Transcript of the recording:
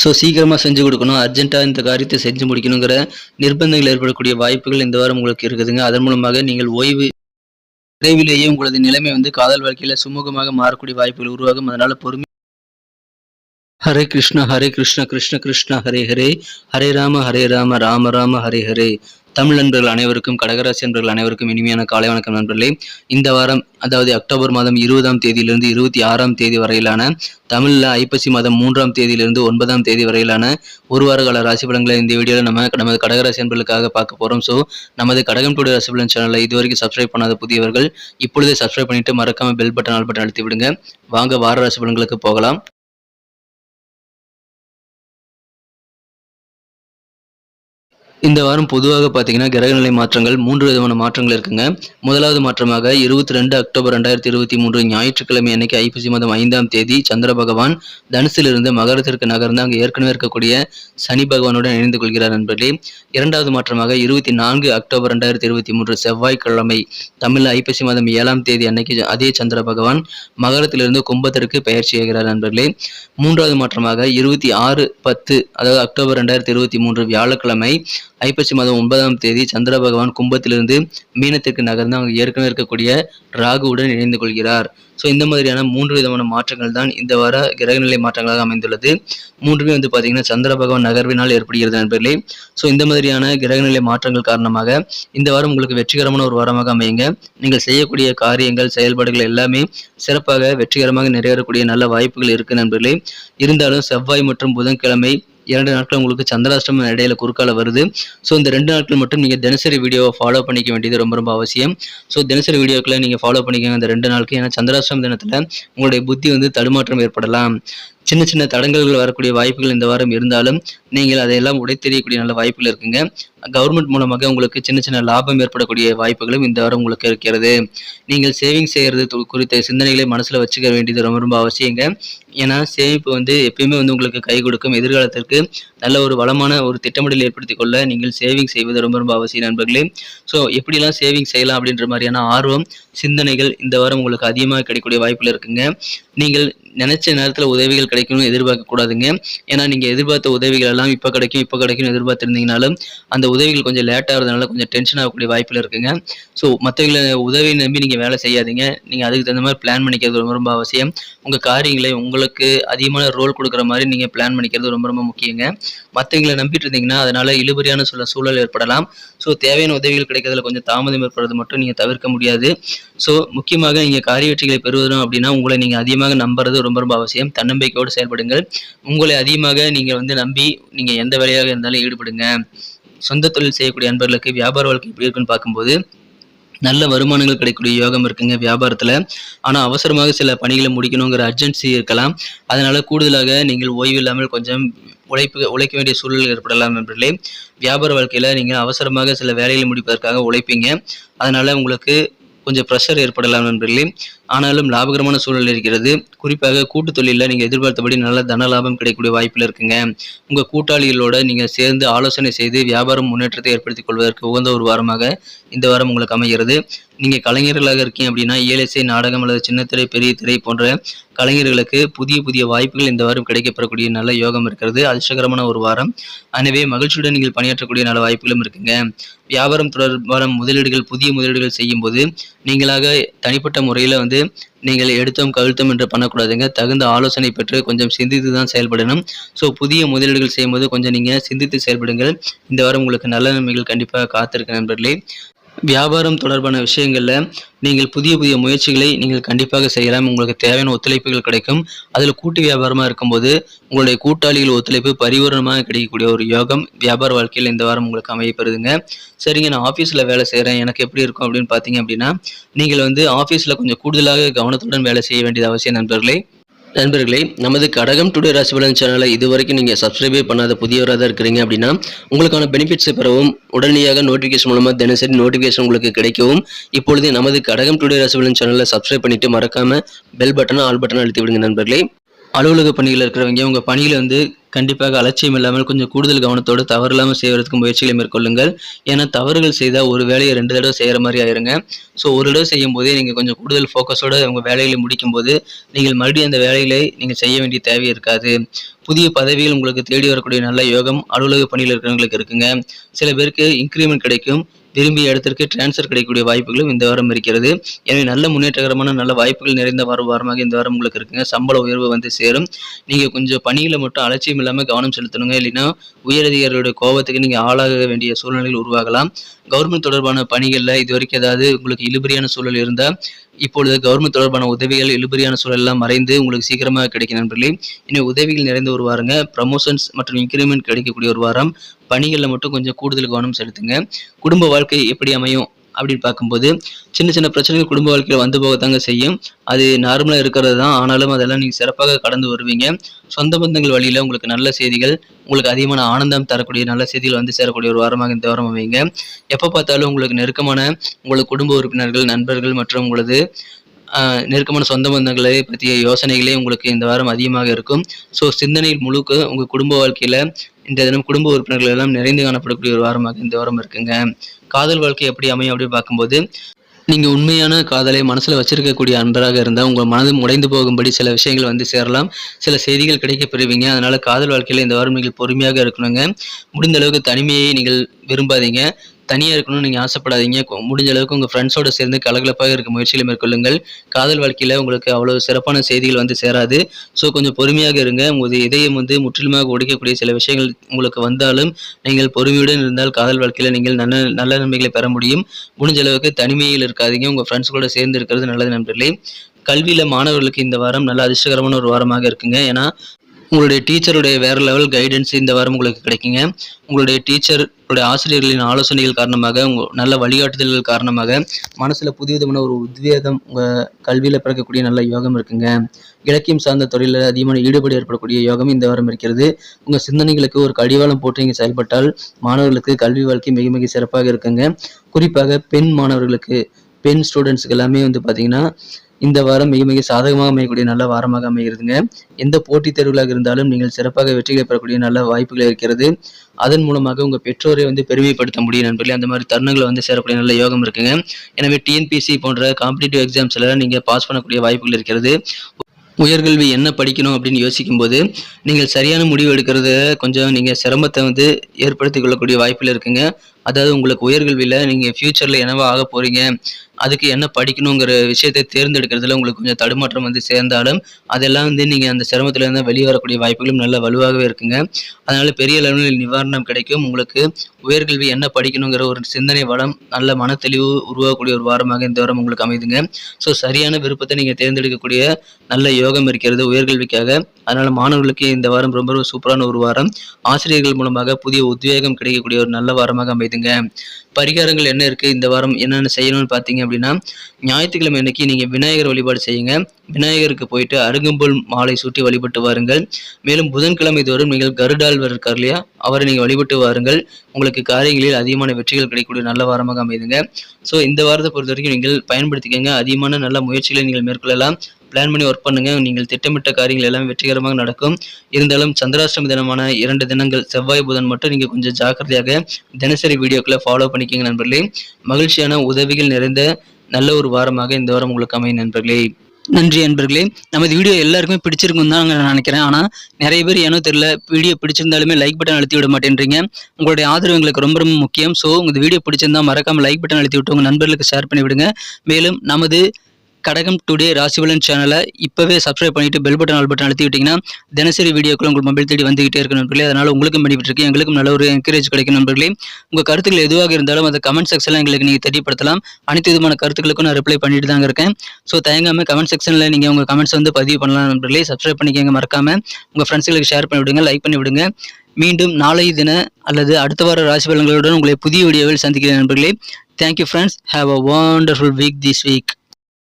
So சீக்கிரமாக செஞ்சு கொடுக்கணும். அர்ஜென்ட்டாக இந்த காரியத்தை செஞ்சு முடிக்கணுங்கிற நிர்பந்தங்கள் ஏற்படக்கூடிய வாய்ப்புகள் இந்த வாரம் உங்களுக்கு இருக்குதுங்க. அதன் மூலமாக நீங்கள் ஓய்வு விரைவிலேயே உங்களது நிலைமை வந்து காதல் வாழ்க்கையில் சுமூகமாக மாறக்கூடிய வாய்ப்புகள் உருவாகும். அதனால் பொறுமை. ஹரே கிருஷ்ணா ஹரே கிருஷ்ணா கிருஷ்ண கிருஷ்ணா ஹரே ஹரே. ஹரே ராம ஹரே ராம ராம ராம ஹரே ஹரே. தமிழ் நண்பர்கள் அனைவருக்கும் கடகராசி நண்பர்கள் அனைவருக்கும் இனிமையான காலை வணக்கம் நண்பர்களே. இந்த வாரம் அதாவது அக்டோபர் மாதம் இருபதாம் தேதியிலிருந்து இருபத்தி ஆறாம் தேதி வரையிலான தமிழில் ஐப்பசி மாதம் மூன்றாம் தேதியிலிருந்து ஒன்பதாம் தேதி வரையிலான ஒரு வார கால ராசி பலன்களை இந்த வீடியோவில் நம்ம நமது கடகராசி நண்பர்களுக்காக பார்க்க போகிறோம் ஸோ நமது கடகம் டுடே ராசி பலன் சேனலை இதுவரைக்கும் சப்ஸ்கிரைப் பண்ணாத புதியவர்கள் இப்பொழுதே சப்ஸ்கிரைப் பண்ணிட்டு மறக்காமல் பெல் பட்டன் ஆல் பட்டன் அழுத்தி விடுங்க. வாங்க வார ராசி பலன்களுக்கு போகலாம். இந்த வாரம் பொதுவாக பார்த்தீங்கன்னா கிரகநிலை மாற்றங்கள் மூன்று விதமான மாற்றங்கள் இருக்குங்க. முதலாவது மாற்றமாக இருபத்தி ரெண்டு அக்டோபர் ரெண்டாயிரத்தி இருபத்தி மூன்று ஞாயிற்றுக்கிழமை அன்னைக்கு ஐப்பசி மாதம் ஐந்தாம் தேதி சந்திர பகவான் தனுசிலிருந்து மகரத்திற்கு நகர்ந்து அங்கே ஏற்கனவே இருக்கக்கூடிய சனி பகவானுடன் இணைந்து கொள்கிறார் நண்பர்களே. இரண்டாவது மாற்றமாக இருபத்தி நான்கு அக்டோபர் ரெண்டாயிரத்தி இருபத்தி மூன்று செவ்வாய்க்கிழமை தமிழ் ஐப்பசி மாதம் ஏழாம் தேதி அன்னைக்கு அதே சந்திர பகவான் மகரத்திலிருந்து கும்பத்திற்கு பயிற்சி செய்கிறார் நண்பர்களே. மூன்றாவது மாற்றமாக இருபத்தி ஆறு பத்து அதாவது அக்டோபர் ரெண்டாயிரத்தி இருபத்தி மூன்று வியாழக்கிழமை ஐப்பசி மாதம் ஒன்பதாம் தேதி சந்திர பகவான் கும்பத்திலிருந்து மீனத்திற்கு நகர்ந்து அங்கு ஏற்கனவே இருக்கக்கூடிய ராகுவுடன் இணைந்து கொள்கிறார். ஸோ இந்த மாதிரியான மூன்று விதமான மாற்றங்கள் தான் இந்த வார கிரகநிலை மாற்றங்களாக அமைந்துள்ளது. மூன்றுமே வந்து பார்த்தீங்கன்னா சந்திர பகவான் நகர்வினால் ஏற்படுகிறது நண்பர்களே. ஸோ இந்த மாதிரியான கிரகநிலை மாற்றங்கள் காரணமாக இந்த வாரம் உங்களுக்கு வெற்றிகரமான ஒரு வாரமாக அமையுங்க. நீங்கள் செய்யக்கூடிய காரியங்கள் செயல்பாடுகள் எல்லாமே சிறப்பாக வெற்றிகரமாக நிறைவேறக்கூடிய நல்ல வாய்ப்புகள் இருக்கு நண்பர்களே. இருந்தாலும் செவ்வாய் மற்றும் புதன்கிழமை இரண்டு நாட்கள் உங்களுக்கு சந்திராஷ்டமம் இடையில குறுக்கால வருது. ஸோ இந்த ரெண்டு நாட்கள் மட்டும் நீங்கள் தினசரி வீடியோவை ஃபாலோ பண்ணிக்க வேண்டியது ரொம்ப ரொம்ப அவசியம். ஸோ தினசரி வீடியோக்களை நீங்கள் ஃபாலோ பண்ணிக்கோங்க. இந்த ரெண்டு நாளுக்கு ஏன்னா சந்திராஷ்டம தினத்தில் உங்களுடைய புத்தி வந்து தடுமாற்றம் ஏற்படலாம். சின்ன சின்ன தடங்கல்கள் வரக்கூடிய வாய்ப்புகள் இந்த வாரம் இருந்தாலும் நீங்கள் அதையெல்லாம் உடைத்தெறியக்கூடிய நல்ல வாய்ப்புகள் இருக்குங்க. கவர்மெண்ட் மூலமாக உங்களுக்கு சின்ன சின்ன லாபம் ஏற்படக்கூடிய வாய்ப்புகளும் இந்த வாரம் உங்களுக்கு இருக்கிறது. நீங்கள் சேவிங் செய்கிறது குறித்த சிந்தனைகளை மனசில் வச்சுக்க வேண்டியது ரொம்ப ரொம்ப அவசியங்க. ஏன்னா சேமிப்பு வந்து எப்பயுமே வந்து உங்களுக்கு கை கொடுக்கும். எதிர்காலத்திற்கு நல்ல ஒரு வளமான ஒரு திட்டமிடல் ஏற்படுத்தி கொள்ள நீங்கள் சேவிங் செய்வது ரொம்ப ரொம்ப அவசியம் நண்பர்களே. ஸோ எப்படிலாம் சேவிங் செய்யலாம் அப்படின்ற மாதிரியான ஆர்வம் சிந்தனைகள் இந்த வாரம் உங்களுக்கு அதிகமாக கிடைக்கக்கூடிய வாய்ப்புகள் இருக்குங்க. நீங்கள் நினைச்ச நேரத்தில் உதவிகள் கிடைக்கணும்னு எதிர்பார்க்க கூடாதுங்க ஏன்னா நீங்கள் எதிர்பார்த்த உதவிகள் எல்லாம் இப்போ கிடைக்கும் இப்போ கிடைக்கும் எதிர்பார்த்துருந்தீங்கனாலும் அந்த உதவிகள் கொஞ்சம் லேட்டாகிறதுனால கொஞ்சம் டென்ஷன் ஆகக்கூடிய வாய்ப்பில் இருக்குங்க. ஸோ மற்றவங்களை உதவியை நம்பி நீங்கள் வேலை செய்யாதீங்க. நீங்கள் அதுக்கு தகுந்த மாதிரி பிளான் பண்ணிக்கிறது ரொம்ப ரொம்ப அவசியம். உங்கள் காரியங்களை உங்களுக்கு அதிகமான ரோல் கொடுக்குற மாதிரி நீங்கள் பிளான் பண்ணிக்கிறது ரொம்ப ரொம்ப முக்கியங்க. மற்றவங்களை நம்பிட்டு இருந்தீங்கன்னா அதனால் இழுபறியான சில சூழல் ஏற்படலாம். ஸோ தேவையான உதவிகள் கிடைக்கிறதுல கொஞ்சம் தாமதம் ஏற்படுறது மட்டும் நீங்கள் தவிர்க்க முடியாது. ஸோ முக்கியமாக நீங்கள் காரிய வெற்றிகளை பெறுவதும் அப்படின்னா உங்களை நீங்கள் அதிகமாக நம்புறது ரொம்ப ரொம்ப அவசியம். தன்னம்பிக்கையோடு செயல்படுங்கள். உங்களை அதிகமாக நீங்கள் வந்து நம்பி நீங்கள் எந்த வேலையாக இருந்தாலும் ஈடுபடுங்க. சொந்த தொழில் செய்யக்கூடிய அன்பர்களுக்கு வியாபார வாழ்க்கை எப்படி இருக்குன்னு பார்க்கும்போது நல்ல வருமானங்கள் கிடைக்கக்கூடிய யோகம் இருக்குங்க வியாபாரத்தில். ஆனால் அவசரமாக சில பணிகளை முடிக்கணுங்கிற அர்ஜென்சி இருக்கலாம். அதனால கூடுதலாக நீங்கள் ஓய்வு இல்லாமல் கொஞ்சம் உழைப்பு உழைக்க வேண்டிய சூழல் ஏற்படலாம் என்பதிலே வியாபார வாழ்க்கையில் நீங்கள் அவசரமாக சில வேலைகளை முடிப்பதற்காக உழைப்பீங்க. அதனால உங்களுக்கு கொஞ்சம் ப்ரெஷர் ஏற்படலாம் நண்பர்களே. ஆனாலும் லாபகரமான சூழல் இருக்கிறது. குறிப்பாக கூட்டு தொழிலில் நீங்கள் எதிர்பார்த்தபடி நல்ல தன லாபம் கிடைக்கக்கூடிய வாய்ப்பில் இருக்குங்க. உங்கள் கூட்டாளிகளோட நீங்கள் சேர்ந்து ஆலோசனை செய்து வியாபாரம் முன்னேற்றத்தை ஏற்படுத்திக் கொள்வதற்கு உகந்த ஒரு வாரமாக இந்த வாரம் உங்களுக்கு அமைகிறது. நீங்கள் கலைஞர்களாக இருக்கீங்க அப்படின்னா ஏழைசை நாடகம் அல்லது சின்னத்திரை பெரிய திரை போன்ற கலைஞர்களுக்கு புதிய புதிய வாய்ப்புகள் இந்த வாரம் கிடைக்கப்பெறக்கூடிய நல்ல யோகம் இருக்கிறது. அதிர்ஷ்டகரமான ஒரு வாரம். எனவே மகிழ்ச்சியுடன் நீங்கள் பணியாற்றக்கூடிய நல்ல வாய்ப்புகளும் இருக்குங்க. வியாபாரம் தொடர்பான முதலீடுகள் புதிய முதலீடுகள் செய்யும்போது நீங்களாக தனிப்பட்ட முறையில் வந்து நீங்கள் எடுத்தோம் கவிழ்த்தோம் என்று பண்ணக்கூடாதுங்க. தகுந்த ஆலோசனை பெற்று கொஞ்சம் சிந்தித்து தான் செயல்படணும். ஸோ புதிய முதலீடுகள் செய்யும்போது கொஞ்சம் நீங்கள் சிந்தித்து செயல்படுங்கள். இந்த வாரம் உங்களுக்கு நல்ல நன்மைகள் கண்டிப்பாக காத்திருக்க நண்பர்களே. வியாபாரம் தொடர்பான விஷயங்களில் நீங்கள் புதிய புதிய முயற்சிகளை நீங்கள் கண்டிப்பாக செய்யலாம். உங்களுக்கு தேவையான ஒத்துழைப்புகள் கிடைக்கும். அதில் கூட்டு வியாபாரமாக இருக்கும்போது உங்களுடைய கூட்டாளிகள் ஒத்துழைப்பு பரிவூரணமாக கிடைக்கக்கூடிய ஒரு யோகம் வியாபார வாழ்க்கையில் இந்த வாரம் உங்களுக்கு அமையப்படுதுங்க சரிங்க நான் ஆஃபீஸில் வேலை செய்கிறேன் எனக்கு எப்படி இருக்கும் அப்படின்னு பார்த்தீங்க அப்படின்னா நீங்கள் வந்து ஆஃபீஸில் கொஞ்சம் கூடுதலாக கவனத்துடன் வேலை செய்ய வேண்டியது அவசியம் நண்பர்களே. நண்பர்களே நமது கடகம் டுடே ராசிபலன் சேனலை இதுவரைக்கும் நீங்கள் சப்ஸ்கிரைபே பண்ணாத புதியவராக தான் இருக்கிறீங்க அப்படின்னா உங்களுக்கான பெனிஃபிட்ஸை பெறவும் உடனடியாக நோட்டிஃபிகேஷன் மூலமாக தினசரி நோட்டிஃபிகேஷன் உங்களுக்கு கிடைக்கவும் இப்பொழுது நமது கடகம் டுடே ராசிபலன் சேனலை சப்ஸ்கிரைப் பண்ணிட்டு மறக்காமல் பெல் பட்டனை ஆல் பட்டனை அழுத்தி விடுங்க நண்பர்களே. அலுவலக பணியில் இருக்கிறவங்க உங்கள் பணியில் வந்து கண்டிப்பாக அலட்சியம் இல்லாமல் கொஞ்சம் கூடுதல் கவனத்தோடு தவறு இல்லாமல் செய்வதற்கு முயற்சிகளை மேற்கொள்ளுங்கள். ஏன்னா தவறுகள் செய்தால் ஒரு வேலையை ரெண்டு தடவை செய்கிற மாதிரி ஆயிருங்க. ஸோ ஒரு தடவை செய்யும் போதே நீங்கள் கொஞ்சம் கூடுதல் ஃபோக்கஸோடு உங்கள் வேலைகளை முடிக்கும் போது நீங்கள் மறுபடியும் அந்த வேலைகளை நீங்கள் செய்ய வேண்டிய தேவை இருக்காது. புதிய பதவிகள் உங்களுக்கு தேடி வரக்கூடிய நல்ல யோகம் அலுவலக பணியில் இருக்கிறவங்களுக்கு இருக்குங்க. சில பேருக்கு இன்க்ரிமெண்ட் கிடைக்கும். விரும்பிய இடத்திற்கு டிரான்ஸ்ஃபர் கிடைக்கக்கூடிய வாய்ப்புகளும் இந்த வாரம் இருக்கிறது. எனவே நல்ல முன்னேற்றகரமான நல்ல வாய்ப்புகள் நிறைந்த வாரம் வாரமாக இந்த வாரம் உங்களுக்கு இருக்குங்க. சம்பள உயர்வு வந்து சேரும். நீங்கள் கொஞ்சம் பணியில் மட்டும் அலட்சியம் இல்லாமல் கவனம் செலுத்தணுங்க. இல்லைன்னா உயரதிகாரிகளுடைய கோபத்துக்கு நீங்கள் ஆளாக வேண்டிய சூழ்நிலைகள் உருவாகலாம். கவர்மெண்ட் தொடர்பான பணிகளில் இது வரைக்கும் ஏதாவது உங்களுக்கு இழுபறியான சூழல் இருந்தால் இப்பொழுது கவர்மெண்ட் தொடர்பான உதவிகள் இழுபறியான சூழலெல்லாம் மறைந்து உங்களுக்கு சீக்கிரமாக கிடைக்கும் நண்பர்களே. இனி உதவிகள் நிறைந்த ஒரு வாரங்க. ப்ரமோஷன்ஸ் மற்றும் இன்க்ரிமெண்ட் கிடைக்கக்கூடிய ஒரு வாரம். பணிகளில் மட்டும் கொஞ்சம் கூடுதல் கவனம் செலுத்துங்க. குடும்ப வாழ்க்கை எப்படி அமையும்? அப்படின்னு பார்க்கும்போது சின்ன சின்ன பிரச்சனைகள் குடும்ப வாழ்க்கையில் வந்து போகத்தாங்க செய்யும். அது நார்மலாக இருக்கிறது தான் ஆனாலும் அதெல்லாம் நீங்கள் சிறப்பாக கடந்து வருவீங்க. சொந்த பந்தங்கள் வழியில் உங்களுக்கு நல்ல செய்திகள் உங்களுக்கு அதிகமான ஆனந்தம் தரக்கூடிய நல்ல செய்திகள் வந்து சேரக்கூடிய ஒரு வாரமாக இந்த வாரம் அமைங்க எப்போ பார்த்தாலும் உங்களுக்கு நெருக்கமான உங்களது குடும்ப உறுப்பினர்கள் நண்பர்கள் மற்றும் உங்களது நெருக்கமான சொந்த பந்தங்களை பற்றிய யோசனைகளே உங்களுக்கு இந்த வாரம் அதிகமாக இருக்கும். ஸோ சிந்தனையில் முழுக்க உங்கள் குடும்ப வாழ்க்கையில் இந்த தினம் குடும்ப உறுப்பினர்கள் எல்லாம் நிறைந்து காணப்படக்கூடிய ஒரு வாரமாக இந்த வாரம் இருக்குங்க. காதல் வாழ்க்கை எப்படி அமையும் அப்படின்னு பார்க்கும்போது நீங்கள் உண்மையான காதலை மனசில் வச்சிருக்கக்கூடிய அன்பராக இருந்தால் உங்கள் மனது உடைந்து போகும்படி சில விஷயங்கள் வந்து சேரலாம். சில செய்திகள் கிடைக்க பெறுவீங்க. அதனால் காதல் வாழ்க்கையில் இந்த வாரம் நீங்கள் பொறுமையாக இருக்கணுங்க. முடிந்த அளவுக்கு தனிமையை நீங்கள் விரும்பாதீங்க. தனியாக இருக்கணும்னு நீங்கள் ஆசைப்படாதீங்க. முடிஞ்ச அளவுக்கு உங்கள் ஃப்ரெண்ட்ஸோட சேர்ந்து கலகலப்பாக இருக்க முயற்சிகளை மேற்கொள்ளுங்கள். காதல் வாழ்க்கையில் உங்களுக்கு அவ்வளோ சிறப்பான செய்திகள் வந்து சேராது. ஸோ கொஞ்சம் பொறுமையாக இருங்க. உங்களது இதயம் வந்து முற்றிலுமாக ஒடிக்கக்கூடிய சில விஷயங்கள் உங்களுக்கு வந்தாலும் நீங்கள் பொறுமையுடன் இருந்தால் காதல் வாழ்க்கையில் நீங்கள் நல்ல நல்ல நன்மைகளை பெற முடியும். முடிஞ்ச அளவுக்கு தனிமையில் இருக்காதீங்க. உங்கள் ஃப்ரெண்ட்ஸ் கூட சேர்ந்து இருக்கிறது நல்லது நண்பர்களே. கல்வியில் மாணவர்களுக்கு இந்த வாரம் நல்ல அதிர்ஷ்டகரமான ஒரு வாரமாக இருக்குங்க. ஏன்னா உங்களுடைய டீச்சருடைய வேறு லெவல் கைடன்ஸ் இந்த வாரம் உங்களுக்கு கிடைக்குங்க. உங்களுடைய டீச்சருடைய ஆசிரியர்களின் ஆலோசனைகள் காரணமாக உங்கள் நல்ல வழிகாட்டுதல்கள் காரணமாக மனசில் புதுவிதமான ஒரு உத்வேகம் உங்கள் கல்வியில் பிறக்கக்கூடிய நல்ல யோகம் இருக்குங்க. இலக்கியம் சார்ந்த தொழிலில் அதிகமான ஈடுபாடு ஏற்படக்கூடிய யோகம் இந்த வாரம் இருக்கிறது. உங்கள் சிந்தனைகளுக்கு ஒரு கடிவாளம் போட்டு நீங்கள் செயல்பட்டால் மாணவர்களுக்கு கல்வி வாழ்க்கை மிக மிக சிறப்பாக இருக்குங்க. குறிப்பாக பெண் மாணவர்களுக்கு பெண் ஸ்டூடெண்ட்ஸுக்கு எல்லாமே வந்து பார்த்திங்கன்னா இந்த வாரம் மிக மிக சாதகமாக அமையக்கூடிய நல்ல வாரமாக அமைகிறதுங்க. எந்த போட்டித் தேர்வுகளாக இருந்தாலும் நீங்கள் சிறப்பாக வெற்றிகளை பெறக்கூடிய நல்ல வாய்ப்புகள் இருக்கிறது. அதன் மூலமாக உங்கள் பெற்றோரை வந்து பெருமைப்படுத்த முடியும் நண்பர்களே. அந்த மாதிரி தருணங்களை வந்து சேரக்கூடிய நல்ல யோகம் இருக்குங்க. எனவே டிஎன்பிசி போன்ற காம்படிட்டிவ் எக்ஸாம்ஸ்ல நீங்கள் பாஸ் பண்ணக்கூடிய வாய்ப்புகள் இருக்கிறது. உயர்கல்வி என்ன படிக்கணும் அப்படின்னு யோசிக்கும்போது நீங்கள் சரியான முடிவு எடுக்கிறத கொஞ்சம் நீங்கள் சிரமத்தை வந்து ஏற்படுத்திக் கொள்ளக்கூடிய வாய்ப்புகள் இருக்குங்க. அதாவது உங்களுக்கு உயர்கல்வியில் நீங்கள் ஃப்யூச்சரில் என்னவா ஆக போகிறீங்க அதுக்கு என்ன படிக்கணுங்கிற விஷயத்தை தேர்ந்தெடுக்கிறதுல உங்களுக்கு கொஞ்சம் தடுமாற்றம் வந்து சேர்ந்தாலும் அதெல்லாம் வந்து நீங்கள் அந்த சிரமத்திலேருந்து வெளியே வரக்கூடிய வாய்ப்புகளும் நல்ல வலுவாகவே இருக்குங்க. அதனால் பெரிய அளவில் நிவாரணம் கிடைக்கும். உங்களுக்கு உயர்கல்வி என்ன படிக்கணுங்கிற ஒரு சிந்தனை வளம் நல்ல மனத்தெளிவு உருவாகக்கூடிய ஒரு வாரமாக இந்த வாரம் உங்களுக்கு அமைதுங்க. ஸோ சரியான விருப்பத்தை நீங்கள் தேர்ந்தெடுக்கக்கூடிய நல்ல யோகம் இருக்கிறது உயர்கல்விக்காக. அதனால் மாணவர்களுக்கு இந்த வாரம் ரொம்ப ரொம்ப சூப்பரான ஒரு வாரம். ஆசிரியர்கள் மூலமாக புதிய உத்வேகம் கிடைக்கக்கூடிய ஒரு நல்ல வாரமாக அமைதுங்க. பரிகாரங்கள் என்ன இருக்குது இந்த வாரம் என்னென்ன செய்யணும்னு பார்த்தீங்க அப்படின்னா ஞாயிற்றுக்கிழமை அன்னைக்கு நீங்கள் விநாயகர் வழிபாடு செய்யுங்க. விநாயகருக்கு போயிட்டு அருகம்புல் மாலை சூட்டி வழிபட்டு வாருங்கள். மேலும் புதன்கிழமை தோறும் நீங்கள் கருடாழ்வர் இருக்கார் இல்லையா அவரை நீங்கள் வழிபட்டு வாருங்கள். உங்களுக்கு காரியங்களில் அதிகமான வெற்றிகள் கிடைக்கக்கூடிய நல்ல வாரமாக அமைதுங்க. ஸோ இந்த வாரத்தை பொறுத்த வரைக்கும் நீங்கள் பயன்படுத்திக்கங்க. அதிகமான நல்ல முயற்சிகளை நீங்கள் மேற்கொள்ளலாம். பிளான் பண்ணி ஒர்க் பண்ணுங்க. நீங்கள் திட்டமிட்ட காரியங்கள் எல்லாம் வெற்றிகரமாக நடக்கும். இருந்தாலும் சந்திராஷ்டமி தினமான இரண்டு தினங்கள் செவ்வாய் புதன் மட்டும் நீங்கள் கொஞ்சம் ஜாக்கிரதையாக தினசரி வீடியோக்களை ஃபாலோ பண்ணிக்கங்க நண்பர்களே. மகிழ்ச்சியான உதவிகள் நிறைந்த நல்ல ஒரு வாரமாக இந்த வாரம் உங்களுக்கு அமையும் நண்பர்களே. நன்றி நண்பர்களே. நமது வீடியோ எல்லாருக்குமே பிடிச்சிருக்கும் தான் நான் நினைக்கிறேன். ஆனால் நிறைய பேர் ஏனோ தெரியல வீடியோ பிடிச்சிருந்தாலுமே லைக் பட்டன் அழுத்தி விட மாட்டேன்றீங்க. உங்களுடைய ஆதரவு எங்களுக்கு ரொம்ப ரொம்ப முக்கியம். ஸோ உங்கள் வீடியோ பிடிச்சிருந்தா மறக்காமல் லைக் பட்டன் அழுத்தி விட்டு உங்கள் நண்பர்களுக்கு ஷேர் பண்ணி விடுங்க மேலும் நமது கடகம் டுடே ராசிபலன் சேனலை இப்போவே சப்ஸ்கிரைப் பண்ணிவிட்டு பெல் பட்டன் ஆல் பட்டன் அழுத்தி விட்டிங்கன்னா தினசரி வீடியோக்களும் உங்கள் மொபைல் தேடி வந்துகிட்டே இருக்கணும் நண்பர்களே. அதனால் உங்களுக்கும் பெனிஃபிட் இருக்கு. எங்களுக்கும் நல்ல ஒரு என்கரேஜ் கிடைக்கும் நண்பர்களே. உங்கள் கருத்துக்கள் எதுவாக இருந்தாலும் அந்த கமெண்ட் செக்ஷனில் எங்களுக்கு நீங்கள் தெரியப்படுத்தலாம். அனைத்து விதமான கருத்துக்களுக்கும் நான் ரிப்ளை பண்ணிட்டு தாங்க இருக்கேன். ஸோ தயங்காமல் கமெண்ட் செக்ஷனில் நீங்கள் உங்கள் கமெண்ட்ஸ் வந்து பதிவு பண்ணலாம் நண்பர்களே. சப்ஸ்கிரைப் பண்ணிக்கங்க மறக்காமல் உங்கள் ஃப்ரெண்ட்ஸுகளுக்கு ஷேர் பண்ணி விடுங்க லைக் பண்ணி விடுங்க. மீண்டும் நாளை தின அல்லது அடுத்த வார ராசி பலன்களுடன் உங்களை புதிய வீடியோவில் சந்திக்கிறேன் நண்பர்களே. Thank you friends have a wonderful week this week